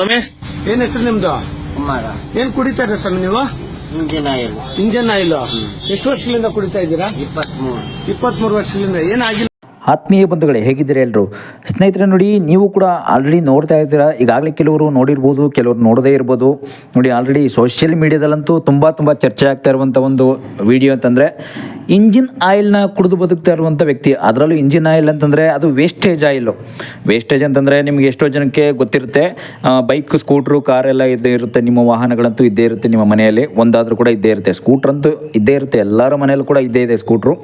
ಸ್ವಾಮಿ? ಏನ್ ಹೆಸರು ನಿಮ್ದು? ಕುಮಾರ. ಏನ್ ಕುಡಿತಾ ಇದ್ರ ಸ್ವಾಮಿ ನೀವು? Engine oil. Engine oil. ಎಷ್ಟು ವರ್ಷಗಳಿಂದ ಕುಡಿತಾ ಇದ್ದೀರಾ? ಇಪ್ಪತ್ಮೂರು. ಇಪ್ಪತ್ಮೂರು ವರ್ಷಗಳಿಂದ. ಏನಾಗಿಲ್ಲ ಆತ್ಮೀಯ ಬಂಧುಗಳೇ, ಹೇಗಿದ್ದೀರಿ ಎಲ್ಲರೂ ಸ್ನೇಹಿತರೆ, ನೋಡಿ, ನೀವು ಕೂಡ ಆಲ್ರೆಡಿ ನೋಡ್ತಾ ಇದ್ದೀರಾ? ಈಗಾಗಲೇ ಕೆಲವರು ನೋಡಿರ್ಬೋದು, ಕೆಲವರು ನೋಡದೇ ಇರ್ಬೋದು. ನೋಡಿ ಆಲ್ರೆಡಿ ಸೋಷಿಯಲ್ ಮೀಡಿಯಾದಲ್ಲಂತೂ ತುಂಬ ತುಂಬ ಚರ್ಚೆ ಆಗ್ತಾ ಇರುವಂಥ ಒಂದು ವಿಡಿಯೋ ಅಂತಂದರೆ, ಇಂಜಿನ್ ಆಯಿಲ್ನ ಕುಡಿದು ಬದುಕ್ತಾ ಇರುವಂಥ ವ್ಯಕ್ತಿ. ಅದರಲ್ಲೂ ಇಂಜಿನ್ ಆಯಿಲ್ ಅಂತಂದರೆ, ಅದು ವೇಸ್ಟೇಜ್ ಆಯಿಲು. ವೇಸ್ಟೇಜ್ ಅಂತಂದರೆ ನಿಮ್ಗೆ ಎಷ್ಟೋ ಜನಕ್ಕೆ ಗೊತ್ತಿರುತ್ತೆ. ಬೈಕ್ ಸ್ಕೂಟ್ರು ಕಾರೆಲ್ಲ ಇದ್ದೇ ಇರುತ್ತೆ. ನಿಮ್ಮ ವಾಹನಗಳಂತೂ ಇದ್ದೇ ಇರುತ್ತೆ ನಿಮ್ಮ ಮನೆಯಲ್ಲಿ. ಒಂದಾದರೂ ಕೂಡ ಇದ್ದೇ ಇರುತ್ತೆ. ಸ್ಕೂಟ್ರಂತೂ ಇದ್ದೇ ಇರುತ್ತೆ. ಎಲ್ಲರ ಮನೆಯಲ್ಲೂ ಕೂಡ ಇದ್ದೇ ಇದೆ ಸ್ಕೂಟ್ರು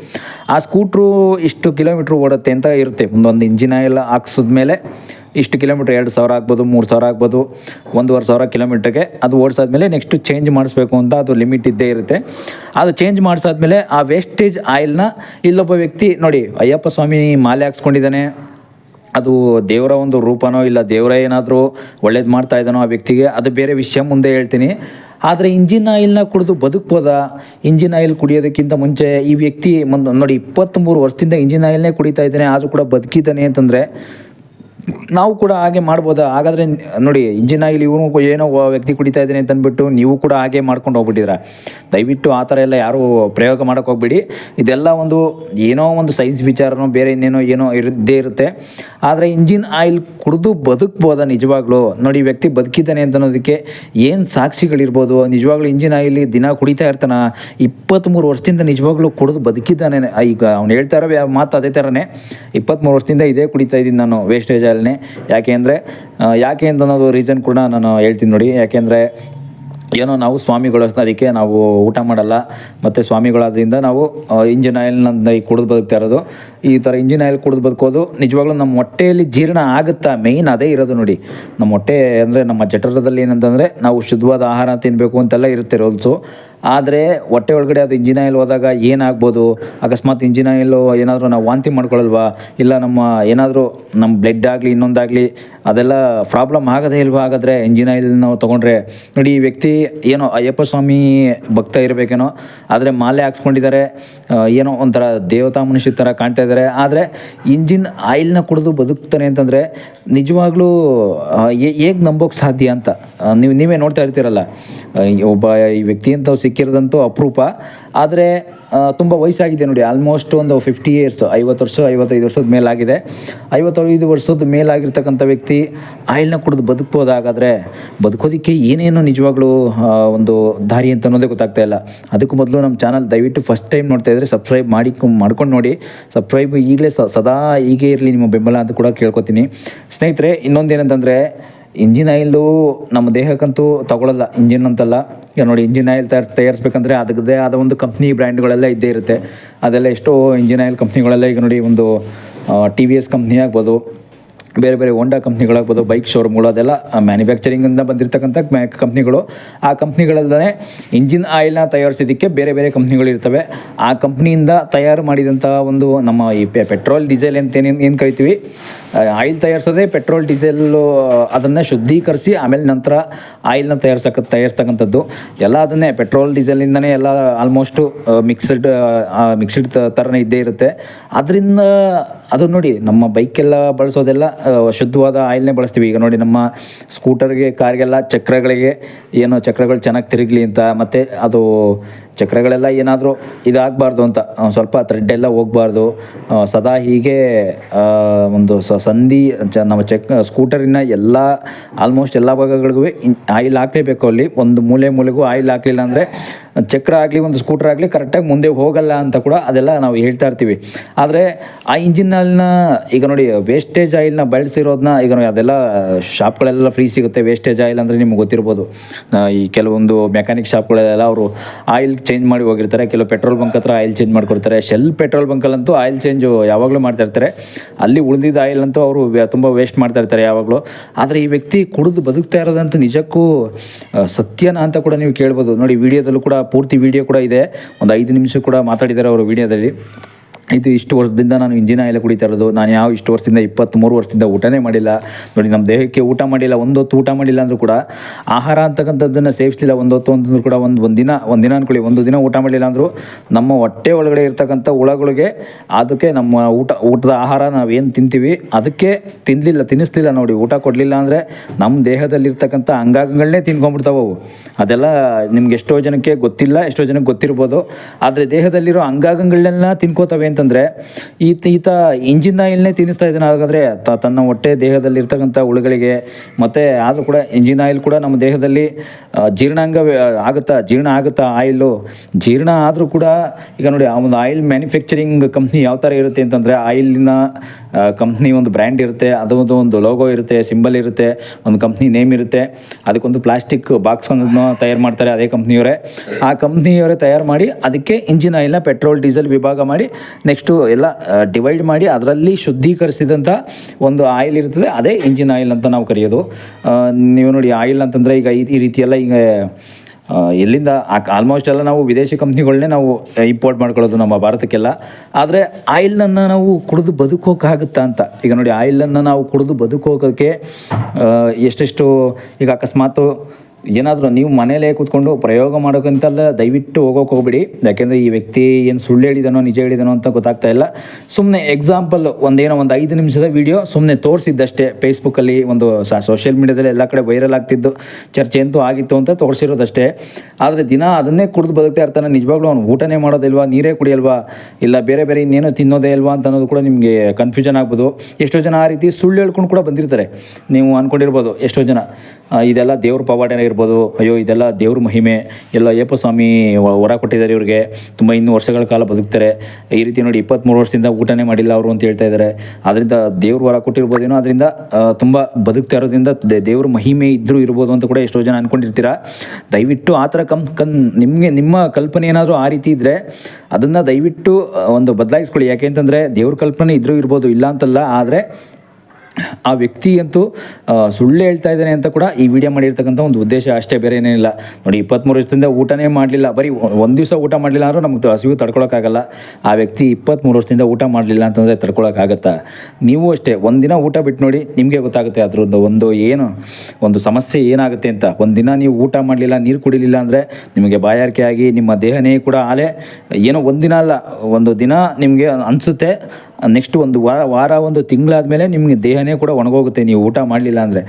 ಆ ಸ್ಕೂಟ್ರು ಇಷ್ಟು ಕಿಲೋಮೀಟ್ರ್ ಓಡುತ್ತೆ ಅಂತ ಇರುತ್ತೆ. ಒಂದೊಂದು ಇಂಜಿನ್ ಆಯಿಲ್ ಹಾಕ್ಸಿದ್ಮೇಲೆ ಇಷ್ಟು ಕಿಲೋಮೀಟ್ರ್ ಎರಡು ಸಾವಿರ ಆಗ್ಬೋದು, ಮೂರು ಸಾವಿರ ಆಗ್ಬೋದು, ಒಂದೂವರೆ ಸಾವಿರ ಕಿಲೋಮೀಟ್ರಿಗೆ ಅದು ಓಡಿಸಾದ್ಮೇಲೆ ನೆಕ್ಸ್ಟ್ ಚೇಂಜ್ ಮಾಡಿಸ್ಬೇಕು ಅಂತ ಅದು ಲಿಮಿಟ್ ಇದ್ದೇ ಇರುತ್ತೆ. ಅದು ಚೇಂಜ್ ಮಾಡಿಸಾದ್ಮೇಲೆ ಆ ವೇಸ್ಟೇಜ್ ಆಯಿಲ್ನ ಇಲ್ಲೊಬ್ಬ ವ್ಯಕ್ತಿ ನೋಡಿ, ಅಯ್ಯಪ್ಪ ಸ್ವಾಮಿ ಮಾಲೆ ಹಾಕ್ಸ್ಕೊಂಡಿದ್ದಾನೆ. ಅದು ದೇವರ ಒಂದು ರೂಪನೋ ಇಲ್ಲ ದೇವರ ಏನಾದರೂ ಒಳ್ಳೇದು ಮಾಡ್ತಾ ಇದ್ದಾನೋ ಆ ವ್ಯಕ್ತಿಗೆ, ಅದು ಬೇರೆ ವಿಷಯ ಮುಂದೆ ಹೇಳ್ತೀನಿ. ಆದರೆ ಇಂಜಿನ್ ಆಯಿಲ್ನ ಕುಡಿದು ಬದುಕ್ಬೋದಾ? ಇಂಜಿನ್ ಆಯಿಲ್ ಕುಡಿಯೋದಕ್ಕಿಂತ ಮುಂಚೆ ಈ ವ್ಯಕ್ತಿ ಮುಂದೆ ನೋಡಿ ಇಪ್ಪತ್ತ್ಮೂರು ವರ್ಷದಿಂದ ಇಂಜಿನ್ ಆಯಿಲ್ನೇ ಕುಡಿತಾ ಇದ್ದಾನೆ, ಆದರೂ ಕೂಡ ಬದುಕಿದ್ದಾನೆ ಅಂತಂದರೆ ನಾವು ಕೂಡ ಹಾಗೆ ಮಾಡ್ಬೋದಾ? ಹಾಗಾದರೆ ನೋಡಿ, ಇಂಜಿನ್ ಆಯಿಲ್ ಇವನು ಏನೋ ವ್ಯಕ್ತಿ ಕುಡಿತಾ ಇದ್ದಾನೆ ಅಂತ ಅಂದ್ಬಿಟ್ಟು ನೀವು ಕೂಡ ಹಾಗೆ ಮಾಡ್ಕೊಂಡು ಹೋಗ್ಬಿಟ್ಟಿದ್ರ ದಯವಿಟ್ಟು ಆ ಥರ ಎಲ್ಲ ಯಾರೂ ಪ್ರಯೋಗ ಮಾಡೋಕೆ ಹೋಗ್ಬಿಡಿ. ಇದೆಲ್ಲ ಒಂದು ಏನೋ ಒಂದು ಸೈನ್ಸ್ ವಿಚಾರನೋ, ಬೇರೆ ಇನ್ನೇನೋ ಏನೋ ಇರದ್ದೇ ಇರುತ್ತೆ. ಆದರೆ ಇಂಜಿನ್ ಆಯಿಲ್ ಕುಡಿದು ಬದುಕ್ಬೋದಾ ನಿಜವಾಗ್ಲೂ? ನೋಡಿ ವ್ಯಕ್ತಿ ಬದುಕಿದ್ದಾನೆ ಅಂತ ಅನ್ನೋದಕ್ಕೆ ಏನು ಸಾಕ್ಷಿಗಳಿರ್ಬೋದು? ನಿಜವಾಗ್ಲೂ ಇಂಜಿನ್ ಆಯಿಲ್ ದಿನ ಕುಡಿತಾ ಇರ್ತಾನ? ಇಪ್ಪತ್ತ್ಮೂರು ವರ್ಷದಿಂದ ನಿಜವಾಗ್ಲೂ ಕುಡಿದು ಬದುಕಿದ್ದಾನೆ. ಈಗ ಅವ್ನು ಹೇಳ್ತಾರೋ ಮಾತು ಅದೇ ಥರನೇ. ಇಪ್ಪತ್ತ್ಮೂರು ವರ್ಷದಿಂದ ಇದೇ ಕುಡಿತಾ ಇದ್ದೀನಿ ನಾನು ವೇಸ್ಟೇಜ್ ಯಾಕೆ ಅಂದರೆ ಯಾಕೆ ಅಂತ ಅನ್ನೋದು ರೀಸನ್ ಕೂಡ ನಾನು ಹೇಳ್ತೀನಿ ನೋಡಿ. ಯಾಕೆಂದರೆ ಏನೋ ನಾವು ಸ್ವಾಮಿಗಳು ಅದಕ್ಕೆ ನಾವು ಊಟ ಮಾಡಲ್ಲ. ಮತ್ತು ಸ್ವಾಮಿಗಳಾದ್ರಿಂದ ನಾವು ಇಂಜಿನ್ ಆಯಿಲ್ನ ಈ ಕುಡಿದು ಬದುಕ್ತಾ ಇರೋದು. ಈ ಥರ ಇಂಜಿನ್ ಆಯಿಲ್ ಕುಡಿದು ಬದುಕೋದು ನಿಜವಾಗ್ಲೂ ನಮ್ಮ ಹೊಟ್ಟೆಯಲ್ಲಿ ಜೀರ್ಣ ಆಗುತ್ತಾ? ಮೇಯ್ನ್ ಅದೇ ಇರೋದು ನೋಡಿ. ನಮ್ಮ ಹೊಟ್ಟೆ ಅಂದರೆ ನಮ್ಮ ಜಠರದಲ್ಲಿ ಏನಂತಂದರೆ, ನಾವು ಶುದ್ಧವಾದ ಆಹಾರ ತಿನ್ನಬೇಕು ಅಂತೆಲ್ಲ ಇರುತ್ತೆ ರೂಲ್ಸು ಆದರೆ ಹೊಟ್ಟೆ ಒಳಗಡೆ ಅದು ಇಂಜಿನ್ ಆಯಿಲ್ ಹೋದಾಗ ಏನಾಗ್ಬೋದು? ಅಕಸ್ಮಾತ್ ಇಂಜಿನ್ ಆಯಿಲು ಏನಾದರೂ ನಾವು ವಾಂತಿ ಮಾಡ್ಕೊಳ್ಳಲ್ವಾ ಇಲ್ಲ ನಮ್ಮ ಏನಾದರೂ ನಮ್ಮ ಬ್ಲಡ್ ಆಗಲಿ, ಇನ್ನೊಂದಾಗಲಿ ಅದೆಲ್ಲ ಪ್ರಾಬ್ಲಮ್ ಆಗೋದೇ ಇಲ್ವಾ? ಹಾಗಾದರೆ ಇಂಜಿನ್ ಆಯಿಲ್ ನಾವು ತೊಗೊಂಡ್ರೆ ನೋಡಿ, ಈ ವ್ಯಕ್ತಿ ಏನೋ ಅಯ್ಯಪ್ಪ ಸ್ವಾಮಿ ಭಕ್ತ ಇರಬೇಕೇನೋ, ಆದರೆ ಮಾಲೆ ಹಾಕ್ಸ್ಕೊಂಡಿದ್ದಾರೆ. ಏನೋ ಒಂಥರ ದೇವತಾ ಮನುಷ್ಯ ಥರ ಕಾಣ್ತಾ ಇದ್ದಾರೆ. ಆದರೆ ಇಂಜಿನ್ ಆಯಿಲ್ನ ಕುಡಿದು ಬದುಕ್ತಾನೆ ಅಂತಂದರೆ ನಿಜವಾಗ್ಲೂ ಹೇಗೆ ನಂಬೋಕೆ ಸಾಧ್ಯ ಅಂತ? ನೀವು, ನೀವೇ ನೋಡ್ತಾ ಇರ್ತೀರಲ್ಲ. ಒಬ್ಬ ಈ ವ್ಯಕ್ತಿ ಅಂತ ಸಿಕ್ಕಿರೋದಂತೂ ಅಪರೂಪ. ಆದರೆ ತುಂಬ ವಯಸ್ಸಾಗಿದೆ ನೋಡಿ ಆಲ್ಮೋಸ್ಟ್ ಒಂದು ಫಿಫ್ಟಿ ಇಯರ್ಸ್ ಐವತ್ತು ವರ್ಷ, ಐವತ್ತೈದು ವರ್ಷದ ಮೇಲಾಗಿದೆ. ಐವತ್ತೈದು ವರ್ಷದ ಮೇಲಾಗಿರ್ತಕ್ಕಂಥ ವ್ಯಕ್ತಿ ಆಯಿಲ್ನ ಕುಡಿದು ಬದುಕ್ಬೋದಾಗಾದರೆ, ಬದುಕೋದಕ್ಕೆ ಏನೇನು ನಿಜವಾಗ್ಲೂ ಒಂದು ದಾರಿ ಅಂತ ಅನ್ನೋದೇ ಗೊತ್ತಾಗ್ತಾ ಇಲ್ಲ. ಅದಕ್ಕೂ ಮೊದಲು ನಮ್ಮ ಚಾನಲ್ ದಯವಿಟ್ಟು ಫಸ್ಟ್ ಟೈಮ್ ನೋಡ್ತಾ ಇದ್ದರೆ ಸಬ್ಸ್ಕ್ರೈಬ್ ಮಾಡಿ ಮಾಡ್ಕೊಂಡು ನೋಡಿ. ಸಬ್ಸ್ಕ್ರೈಬ್ ಈಗಲೇ ಸದಾ ಹೀಗೆ ಇರಲಿ ನಿಮ್ಮ ಬೆಂಬಲ ಅಂತ ಕೂಡ ಕೇಳ್ಕೊತೀನಿ. ಸ್ನೇಹಿತರೆ, ಇನ್ನೊಂದೇನಂತಂದರೆ ಇಂಜಿನ್ ಆಯಿಲು ನಮ್ಮ ದೇಹಕ್ಕಂತೂ ತಗೊಳ್ಳಲ್ಲ ಇಂಜಿನ್ ಅಂತಲ್ಲ. ಈಗ ನೋಡಿ, ಇಂಜಿನ್ ಆಯಿಲ್ ತಯಾರು, ತಯಾರಿಸ್ಬೇಕಂದ್ರೆ ಅದಕ್ಕದೇ ಆದ ಒಂದು ಕಂಪ್ನಿ ಬ್ರ್ಯಾಂಡ್ಗಳೆಲ್ಲ ಇದ್ದೇ ಇರುತ್ತೆ. ಅದೆಲ್ಲ ಎಷ್ಟೋ ಇಂಜಿನ್ ಆಯಿಲ್ ಕಂಪ್ನಿಗಳೆಲ್ಲ ಈಗ ನೋಡಿ ಒಂದು ಟಿ ವಿ ಎಸ್ ಕಂಪ್ನಿ ಆಗ್ಬೋದು. ಬೇರೆ ಬೇರೆ ಹೋಂಡಾ ಕಂಪ್ನಿಗಳಾಗ್ಬೋದು ಬೈಕ್ ಶೋರೂಮ್ಗಳು ಅದೆಲ್ಲ ಮ್ಯಾನುಫ್ಯಾಕ್ಚರಿಂಗಿಂದ ಬಂದಿರತಕ್ಕಂಥ ಕಂಪ್ನಿಗಳು. ಆ ಕಂಪ್ನಿಗಳಲ್ಲದೆ ಇಂಜಿನ್ ಆಯಿಲ್ನ ತಯಾರಿಸೋದಕ್ಕೆ ಬೇರೆ ಬೇರೆ ಕಂಪ್ನಿಗಳು ಇರ್ತವೆ. ಆ ಕಂಪ್ನಿಯಿಂದ ತಯಾರು ಮಾಡಿದಂಥ ಒಂದು ನಮ್ಮ ಈ ಪೆಟ್ರೋಲ್ ಡೀಸೆಲ್ ಅಂತ ಏನೇನು ಏನು ಕರಿತೀವಿ ಆಯಿಲ್ ತಯಾರಿಸೋದೇ ಪೆಟ್ರೋಲ್ ಡೀಸೆಲ್ಲು ಅದನ್ನು ಶುದ್ಧೀಕರಿಸಿ ಆಮೇಲೆ ನಂತರ ಆಯಿಲ್ನ ತಯಾರಿಸಕ, ತಯಾರಿಸ್ತಕ್ಕಂಥದ್ದು. ಎಲ್ಲ ಅದನ್ನೇ ಪೆಟ್ರೋಲ್ ಡೀಸೆಲಿಂದನೇ ಎಲ್ಲ ಆಲ್ಮೋಸ್ಟು ಮಿಕ್ಸ್ಡ್ ಮಿಕ್ಸ್ಡ್ ಥರನೇ ಇದ್ದೇ ಇರುತ್ತೆ. ಅದರಿಂದ ಅದು ನೋಡಿ, ನಮ್ಮ ಬೈಕೆಲ್ಲ ಬಳಸೋದೆಲ್ಲ ಶುದ್ಧವಾದ ಆಯಿಲ್ನೇ ಬಳಸ್ತೀವಿ. ಈಗ ನೋಡಿ, ನಮ್ಮ ಸ್ಕೂಟರ್ಗೆ, ಕಾರ್ಗೆಲ್ಲ ಚಕ್ರಗಳಿಗೆ ಏನೋ ಚಕ್ರಗಳು ಚೆನ್ನಾಗಿ ತಿರುಗಲಿ ಅಂತ, ಮತ್ತು ಅದು ಚಕ್ರಗಳೆಲ್ಲ ಏನಾದರೂ ಇದಾಗಬಾರ್ದು ಅಂತ ಸ್ವಲ್ಪ ಥ್ರೆಡ್ ಎಲ್ಲ ಹೋಗಬಾರ್ದು ಸದಾ ಹೀಗೆ ಒಂದು ಸಂಧಿ, ಚ, ನಮ್ಮ ಚೆಕ್, ಸ್ಕೂಟರಿನ ಎಲ್ಲ, ಆಲ್ಮೋಸ್ಟ್ ಎಲ್ಲ ಭಾಗಗಳಿಗೂ ಆಯಿಲ್ ಹಾಕಲೇಬೇಕು ಅಲ್ಲಿ. ಒಂದು ಮೂಲೆ ಮೂಲೆಗೂ ಆಯಿಲ್ ಹಾಕಲಿಲ್ಲ ಅಂದರೆ ಚಕ್ರ ಆಗಲಿ, ಒಂದು ಸ್ಕೂಟರ್ ಆಗಲಿ ಕರೆಕ್ಟಾಗಿ ಮುಂದೆ ಹೋಗಲ್ಲ ಅಂತ ಕೂಡ ಅದೆಲ್ಲ ನಾವು ಹೇಳ್ತಾ ಇರ್ತೀವಿ. ಆದರೆ ಆ ಇಂಜಿನ್ ಆಯಿಲ್ನ ಈಗ ನೋಡಿ ವೇಸ್ಟೇಜ್ ಆಯಿಲ್ನ ಬಳಸಿರೋದನ್ನ ಈಗ ನೋಡಿ ಅದೆಲ್ಲ ಶಾಪ್ಗಳೆಲ್ಲ ಫ್ರೀ ಸಿಗುತ್ತೆ. ವೇಸ್ಟೇಜ್ ಆಯಿಲ್ ಅಂದರೆ ನಿಮ್ಗೆ ಗೊತ್ತಿರ್ಬೋದು. ಈ ಕೆಲವೊಂದು ಮೆಕ್ಯಾನಿಕ್ ಶಾಪ್ಗಳಲ್ಲೆಲ್ಲ ಅವರು ಆಯಿಲ್ ಚೇಂಜ್ ಮಾಡಿ ಹೋಗಿರ್ತಾರೆ. ಕೆಲವು ಪೆಟ್ರೋಲ್ ಬಂಕ್ ಹತ್ರ ಆಯಿಲ್ ಚೇಂಜ್ ಮಾಡಿಕೊಡ್ತಾರೆ. ಶೆಲ್ ಪೆಟ್ರೋಲ್ ಬಂಕಲ್ಲಂತೂ ಆಯಿಲ್ ಚೇಂಜು ಯಾವಾಗಲೂ ಮಾಡ್ತಾ ಇರ್ತಾರೆ. ಅಲ್ಲಿ ಉಳಿದಿದ್ದ ಆಯಿಲ್ ಅಂತೂ ಅವರು ತುಂಬ ವೇಸ್ಟ್ ಮಾಡ್ತಾ ಇರ್ತಾರೆ ಯಾವಾಗಲೂ. ಆದರೆ ಈ ವ್ಯಕ್ತಿ ಕುಡಿದು ಬದುಕ್ತಾ ಇರೋದಂತೂ ನಿಜಕ್ಕೂ ಸತ್ಯನಾ ಅಂತ ಕೂಡ ನೀವು ಕೇಳ್ಬೋದು. ನೋಡಿ ವಿಡಿಯೋದಲ್ಲೂ ಕೂಡ ಪೂರ್ತಿ ವಿಡಿಯೋ ಕೂಡ ಇದೆ. ಒಂದು ಐದು ನಿಮಿಷ ಕೂಡ ಮಾತಾಡಿದ್ದಾರೆ ಅವರು ವಿಡಿಯೋದಲ್ಲಿ ಇದು ಇಷ್ಟು ವರ್ಷದಿಂದ ನಾನು ಇಂಜಿನ್ ಆಯಿಲ್ ಕುಡಿತಾ ಇರೋದು. ನಾನು ಯಾವ ಇಷ್ಟು ವರ್ಷದಿಂದ ಇಪ್ಪತ್ತ್ಮೂರು ವರ್ಷದಿಂದ ಊಟನೇ ಮಾಡಿಲ್ಲ. ನೋಡಿ, ನಮ್ಮ ದೇಹಕ್ಕೆ ಊಟ ಮಾಡಿಲ್ಲ, ಒಂದೊತ್ತು ಊಟ ಮಾಡಿಲ್ಲ ಅಂದರೂ ಕೂಡ ಆಹಾರ ಅಂತಕ್ಕಂಥದ್ದನ್ನು ಸೇವಿಸಲಿಲ್ಲ, ಒಂದೊತ್ತು ಅಂತಂದ್ರೂ ಕೂಡ ಒಂದು ದಿನ ಒಂದು ದಿನ ಅಂದ್ಕೊಳ್ಳಿ ಒಂದು ದಿನ ಊಟ ಮಾಡಲಿಲ್ಲ ಅಂದರೂ ನಮ್ಮ ಹೊಟ್ಟೆ ಒಳಗಡೆ ಇರ್ತಕ್ಕಂಥ ಹುಳಗಳಿಗೆ ಅದಕ್ಕೆ ನಮ್ಮ ಊಟ, ಊಟದ ಆಹಾರ ನಾವೇನು ತಿಂತೀವಿ, ಅದಕ್ಕೆ ತಿನ್ನಲಿಲ್ಲ ತಿನ್ನಿಸ್ತಿಲ್ಲ ನೋಡಿ. ಊಟ ಕೊಡಲಿಲ್ಲ ಅಂದರೆ ನಮ್ಮ ದೇಹದಲ್ಲಿರ್ತಕ್ಕಂಥ ಅಂಗಾಂಗಗಳನ್ನೇ ತಿನ್ಕೊಂಡ್ಬಿಡ್ತಾವೆ ಅವು. ಅದೆಲ್ಲ ನಿಮ್ಗೆ ಎಷ್ಟೋ ಜನಕ್ಕೆ ಗೊತ್ತಿಲ್ಲ, ಎಷ್ಟೋ ಜನಕ್ಕೆ ಗೊತ್ತಿರ್ಬೋದು. ಆದರೆ ದೇಹದಲ್ಲಿರೋ ಅಂಗಾಂಗಗಳನ್ನೆಲ್ಲ ತಿನ್ಕೋತವೆ ಅಂತಂದರೆ, ಈತ ಈತ ಇಂಜಿನ್ ಆಯಿಲ್ನೇ ತಿನ್ನಿಸ್ತಾ ಇದ್ದಾನೆ. ಹಾಗಾದರೆ ತನ್ನ ಹೊಟ್ಟೆ ದೇಹದಲ್ಲಿರ್ತಕ್ಕಂಥ ಹುಳುಗಳಿಗೆ, ಮತ್ತು ಆದರೂ ಕೂಡ ಇಂಜಿನ್ ಆಯಿಲ್ ಕೂಡ ನಮ್ಮ ದೇಹದಲ್ಲಿ ಜೀರ್ಣಾಂಗ ಆಗುತ್ತಾ, ಜೀರ್ಣ ಆಗುತ್ತಾ ಆಯಿಲು. ಜೀರ್ಣ ಆದರೂ ಕೂಡ ಈಗ ನೋಡಿ, ಆ ಒಂದು ಆಯಿಲ್ ಮ್ಯಾನುಫ್ಯಾಕ್ಚರಿಂಗ್ ಕಂಪ್ನಿ ಯಾವ ಥರ ಇರುತ್ತೆ ಅಂತಂದರೆ, ಆಯಿಲಿನ ಕಂಪ್ನಿ ಒಂದು ಬ್ರ್ಯಾಂಡ್ ಇರುತ್ತೆ ಅದೊಂದು ಒಂದು ಲೋಗೋ ಇರುತ್ತೆ, ಸಿಂಬಲ್ ಇರುತ್ತೆ, ಒಂದು ಕಂಪ್ನಿ ನೇಮ್ ಇರುತ್ತೆ. ಅದಕ್ಕೊಂದು ಪ್ಲಾಸ್ಟಿಕ್ ಬಾಕ್ಸ್ ಅನ್ನೋದನ್ನ ತಯಾರು ಮಾಡ್ತಾರೆ ಅದೇ ಕಂಪ್ನಿಯವರೇ. ಆ ಕಂಪ್ನಿಯವರೇ ತಯಾರು ಮಾಡಿ, ಅದಕ್ಕೆ ಇಂಜಿನ್ ಆಯಿಲ್ನ ಪೆಟ್ರೋಲ್, ಡೀಸೆಲ್ ವಿಭಾಗ ಮಾಡಿ ನೆಕ್ಸ್ಟು ಎಲ್ಲ ಡಿವೈಡ್ ಮಾಡಿ ಅದರಲ್ಲಿ ಶುದ್ಧೀಕರಿಸಿದಂಥ ಒಂದು ಆಯಿಲ್ ಇರ್ತದೆ ಅದೇ ಇಂಜಿನ್ ಆಯಿಲ್ ಅಂತ ನಾವು ಕರೆಯೋದು. ನೀವು ನೋಡಿ ಆಯಿಲ್ ಅಂತಂದರೆ ಈಗ ಈ- ರೀತಿಯೆಲ್ಲ ಈಗ ಎಲ್ಲಿಂದ ಆಲ್ಮೋಸ್ಟ್ ಎಲ್ಲ ನಾವು ವಿದೇಶಿ ಕಂಪ್ನಿಗಳನ್ನೇ ನಾವು ಇಂಪೋರ್ಟ್ ಮಾಡ್ಕೊಳ್ಳೋದು ನಮ್ಮ ಭಾರತಕ್ಕೆಲ್ಲ. ಆದರೆ ಆಯಿಲನ್ನು ನಾವು ಕುಡಿದು ಬದುಕೋಕ್ಕಾಗುತ್ತಾ ಅಂತ. ಈಗ ನೋಡಿ ಆಯಿಲನ್ನು ನಾವು ಕುಡಿದು ಬದುಕೋಕೆ ಎಷ್ಟೆಷ್ಟು ಈಗ ಅಕಸ್ಮಾತು ಏನಾದರೂ ನೀವು ಮನೇಲೇ ಕೂತ್ಕೊಂಡು ಪ್ರಯೋಗ ಮಾಡೋಕ್ಕಂತಲ್ಲ ದಯವಿಟ್ಟು ಹೋಗೋಕೆ ಹೋಗ್ಬಿಡಿ. ಯಾಕೆಂದರೆ ಈ ವ್ಯಕ್ತಿ ಏನು ಸುಳ್ಳು ಹೇಳಿದನೋ, ನಿಜ ಹೇಳಿದನೋ ಅಂತ ಗೊತ್ತಾಗ್ತಾ ಇಲ್ಲ. ಸುಮ್ಮನೆ ಎಕ್ಸಾಂಪಲ್ ಒಂದೇನೋ ಒಂದು ಐದು ನಿಮಿಷದ ವೀಡಿಯೋ ಸುಮ್ಮನೆ ತೋರಿಸಿದ್ದಷ್ಟೇ. ಫೇಸ್ಬುಕ್ಕಲ್ಲಿ ಒಂದು ಸೋಷಿಯಲ್ ಮೀಡ್ಯಾದಲ್ಲಿ ಎಲ್ಲ ಕಡೆ ವೈರಲ್ ಆಗ್ತಿದ್ದು, ಚರ್ಚೆ ಅಂತೂ ಆಗಿತ್ತು ಅಂತ ತೋರಿಸಿರೋದಷ್ಟೇ. ಆದರೆ ದಿನ ಅದನ್ನೇ ಕುಡಿದು ಬದುಕ್ತಾ ಇರ್ತಾನೆ. ನಿಜವಾಗ್ಲೂ ಅವ್ನು ಊಟನೇ ಮಾಡೋದಿಲ್ವಾ, ನೀರೇ ಕುಡಿಯಲ್ವಾ, ಇಲ್ಲ ಬೇರೆ ಬೇರೆ ಇನ್ನೇನೋ ತಿನ್ನೋದೇ ಇಲ್ವಾ ಅಂತ ಅನ್ನೋದು ಕೂಡ ನಿಮಗೆ ಕನ್ಫ್ಯೂಷನ್ ಆಗ್ಬೋದು. ಎಷ್ಟೋ ಜನ ಆ ರೀತಿ ಸುಳ್ಳು ಹೇಳ್ಕೊಂಡು ಕೂಡ ಬಂದಿರ್ತಾರೆ. ನೀವು ಅಂದ್ಕೊಂಡಿರ್ಬೋದು ಎಷ್ಟೋ ಜನ. ಇದೆಲ್ಲ ದೇವ್ರ ಪವಾಡನೇ ಇರ್ಬೋದು. ಅಯ್ಯೋ, ಇದೆಲ್ಲ ದೇವ್ರ ಮಹಿಮೆ. ಎಲ್ಲ ಅಯ್ಯಪ್ಪ ಸ್ವಾಮಿ ವ- ವರ ಕೊಟ್ಟಿದ್ದಾರೆ ಇವ್ರಿಗೆ. ತುಂಬ ಇನ್ನೂ ವರ್ಷಗಳ ಕಾಲ ಬದುಕ್ತಾರೆ. ಈ ರೀತಿ ನೋಡಿ ಇಪ್ಪತ್ತ್ಮೂರು ವರ್ಷದಿಂದ ಊಟನೇ ಮಾಡಿಲ್ಲ ಅವರು ಅಂತ ಹೇಳ್ತಾ ಇದ್ದಾರೆ. ಅದರಿಂದ ದೇವ್ರ ವರ ಕೊಟ್ಟಿರ್ಬೋದೇನೋ ಅದರಿಂದ ತುಂಬ ಬದುಕ್ತಾ ಇರೋದ್ರಿಂದ ದೇವ್ರ ಮಹಿಮೆ ಇದ್ದರೂ ಇರ್ಬೋದು ಅಂತ ಕೂಡ ಎಷ್ಟೋ ಜನ ಅಂದ್ಕೊಂಡಿರ್ತೀರ ದಯವಿಟ್ಟು ಆ ಥರ ಕಮ್, ಕನ್, ನಿಮಗೆ, ನಿಮ್ಮ ಕಲ್ಪನೆ ಏನಾದರೂ ಆ ರೀತಿ ಇದ್ದರೆ ಅದನ್ನು ದಯವಿಟ್ಟು ಒಂದು ಬದಲಾಯಿಸ್ಕೊಳ್ಳಿ. ಯಾಕೆ ಅಂತಂದರೆ ದೇವ್ರ ಕಲ್ಪನೆ ಇದ್ದರೂ ಇರ್ಬೋದು, ಇಲ್ಲ ಅಂತಲ್ಲ. ಆದರೆ ಆ ವ್ಯಕ್ತಿ ಅಂತೂ ಸುಳ್ಳು ಹೇಳ್ತಾ ಇದ್ದಾನೆ ಅಂತ ಕೂಡ ಈ ವಿಡಿಯೋ ಮಾಡಿರ್ತಕ್ಕಂಥ ಒಂದು ಉದ್ದೇಶ ಅಷ್ಟೇ, ಬೇರೆ ಏನೇನಿಲ್ಲ ನೋಡಿ ಇಪ್ಪತ್ತ್ಮೂರು ವರ್ಷದಿಂದ ಊಟನೇ ಮಾಡಲಿಲ್ಲ. ಬರೀ ಒಂದು ದಿವಸ ಊಟ ಮಾಡಲಿಲ್ಲ ಅಂದರೂ ನಮಗೆ ಹಸಿವು ತಡ್ಕೊಳಕ್ಕಾಗಲ್ಲ. ಆ ವ್ಯಕ್ತಿ ಇಪ್ಪತ್ತ್ಮೂರು ವರ್ಷದಿಂದ ಊಟ ಮಾಡಲಿಲ್ಲ ಅಂತಂದರೆ ತಡ್ಕೊಳಕ್ಕಾಗತ್ತಾ? ನೀವು ಅಷ್ಟೇ ಒಂದಿನ ಊಟ ಬಿಟ್ಟು ನೋಡಿ ನಿಮಗೆ ಗೊತ್ತಾಗುತ್ತೆ ಅದರದ್ದು ಒಂದು ಏನು, ಒಂದು ಸಮಸ್ಯೆ ಏನಾಗುತ್ತೆ ಅಂತ. ಒಂದಿನ ನೀವು ಊಟ ಮಾಡಲಿಲ್ಲ, ನೀರು ಕುಡಿಲಿಲ್ಲ ಅಂದರೆ ನಿಮಗೆ ಬಾಯಾರಿಕೆ ಆಗಿ ನಿಮ್ಮ ದೇಹನೇ ಕೂಡ ಆಲೆ ಏನೋ ಒಂದಿನ ಅಲ್ಲ, ಒಂದು ದಿನ ನಿಮಗೆ ಅನಿಸುತ್ತೆ. ನೆಕ್ಸ್ಟ್ ಒಂದು ವಾರ ವಾರ ಒಂದು ತಿಂಗಳಾದಮೇಲೆ ನಿಮಗೆ ದೇಹನೇ ಕೂಡ ಒಣಗೋಗುತ್ತೆ. ನೀವು ಊಟ ಮಾಡಲಿಲ್ಲ ಅಂದರೆ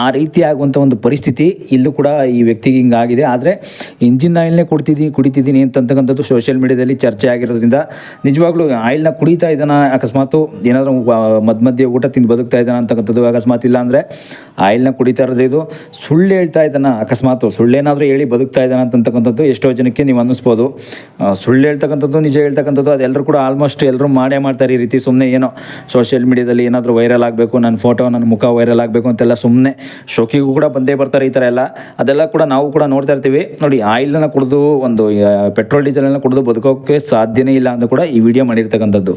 ಆ ರೀತಿ ಆಗುವಂಥ ಒಂದು ಪರಿಸ್ಥಿತಿ ಇಲ್ಲೂ ಕೂಡ ಈ ವ್ಯಕ್ತಿಗೆ ಹಿಂಗಾಗಿದೆ ಆದರೆ ಇಂಜಿನ್ ಆಯಿಲ್ನೇ ಕೊಡ್ತಿದ್ದೀನಿ ಕುಡಿತಿದ್ದೀನಿ ಅಂತಕ್ಕಂಥದ್ದು ಸೋಷಿಯಲ್ ಮೀಡ್ಯಾದಲ್ಲಿ ಚರ್ಚೆ ಆಗಿರೋದ್ರಿಂದ ನಿಜವಾಗ್ಲೂ ಆಯಿಲ್ನ ಕುಡಿತಾ ಇದ್ದಾನ? ಅಕಸ್ಮಾತು ಏನಾದರೂ ಮಧ್ಯ ಮಧ್ಯೆ ಊಟ ತಿಂದು ಬದುಕ್ತಾ ಇದ್ದಾನ ಅಂತಕ್ಕಂಥದ್ದು ಅಕಸ್ಮಾತ್ ಇಲ್ಲ ಅಂದರೆ ಆಯಿಲ್ನ ಕುಡಿತಾ ಇರೋದು ಇದು. ಸುಳ್ಳು ಹೇಳ್ತಾ ಇದ್ದಾನ? ಅಕಸ್ಮಾತು ಸುಳ್ಳೇನಾದರೂ ಹೇಳಿ ಬದುಕ್ತಾ ಇದ್ದಾನ ಅಂತಕ್ಕಂಥದ್ದು ಎಷ್ಟೋ ಜನಕ್ಕೆ ನೀವು ಅನ್ನಿಸ್ಬೋದು. ಸುಳ್ಳು ಹೇಳ್ತಕ್ಕಂಥದ್ದು, ನಿಜ ಹೇಳ್ತಕ್ಕಂಥದ್ದು ಅದೆಲ್ಲರೂ ಕೂಡ ಆಲ್ಮೋಸ್ಟ್ ಎಲ್ಲರೂ ಮಾಡೇ ಮಾಡ್ತಾರೆ ಈ ರೀತಿ ಸುಮ್ಮನೆ ಏನೋ ಸೋಷಿಯಲ್ ಮೀಡ್ಯಾದಲ್ಲಿ ಏನಾದರೂ ವೈರಲ್ ಆಗಬೇಕು ನನ್ನ ಫೋಟೋ ನನ್ನ ಮುಖ ವೈರಲ್ ಆಗಬೇಕು ಅಂತೆಲ್ಲ ಸುಮ್ಮನೆ ಶೋಕಿಗೂ ಕೂಡ ಬಂದೇ ಬರ್ತಾರೆ ಈ ಥರ ಎಲ್ಲ. ಅದೆಲ್ಲ ಕೂಡ ನಾವು ಕೂಡ ನೋಡ್ತಾ ಇರ್ತೀವಿ. ನೋಡಿ ಆಯಿಲನ್ನು ಕುಡಿದು ಒಂದು ಪೆಟ್ರೋಲ್ ಡೀಸೆಲನ್ನು ಕುಡಿದು ಬದುಕೋಕ್ಕೆ ಸಾಧ್ಯನೇ ಇಲ್ಲ ಅಂತ ಕೂಡ ಈ ವಿಡಿಯೋ ಮಾಡಿರ್ತಕ್ಕಂಥದ್ದು.